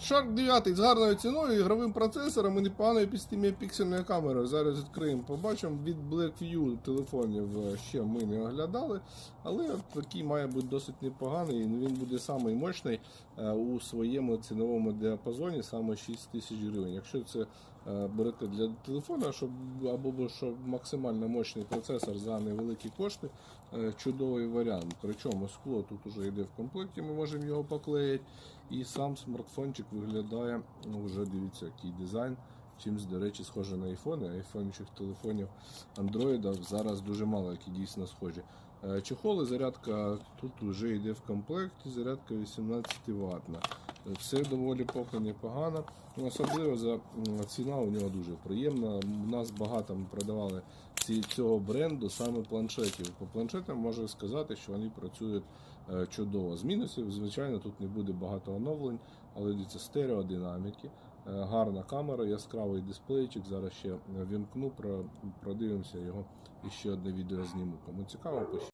Shark 9 з гарною ціною, ігровим процесором і непоганою 5-мегапіксельною камерою. Зараз відкриємо, побачимо. Від Blackview телефонів е, ще ми не оглядали, але такий має бути досить непоганий. Він буде самий мощний е, у своєму ціновому діапазоні, саме 6 тисяч гривень. Якщо це е, берете для телефона, щоб або щоб максимально мощний процесор за невеликі кошти, чудовий варіант. Причому скло тут уже йде в комплекті, ми можемо його поклеїти. І сам смартфончик виглядає, ну вже дивіться, який дизайн. Чимсь, до речі, схоже на айфони. Айфончих телефонів Android зараз дуже мало, які дійсно схожі. Е, і зарядка тут вже йде в комплекті, зарядка 18 ватна. Все доволі поки непогано. Ну, Особливо за ціна у нього дуже приємна. У нас багато ми продавали ці, цього бренду саме планшетів. По планшетам можу сказати, що вони працюють е, чудово. З мінусів, звичайно, тут не буде багато оновлень, але дивіться, стереодинаміки, е, гарна камера, яскравий дисплейчик. Зараз ще вімкну, про- продивимося його і ще одне відео зніму. Кому цікаво, пишіть.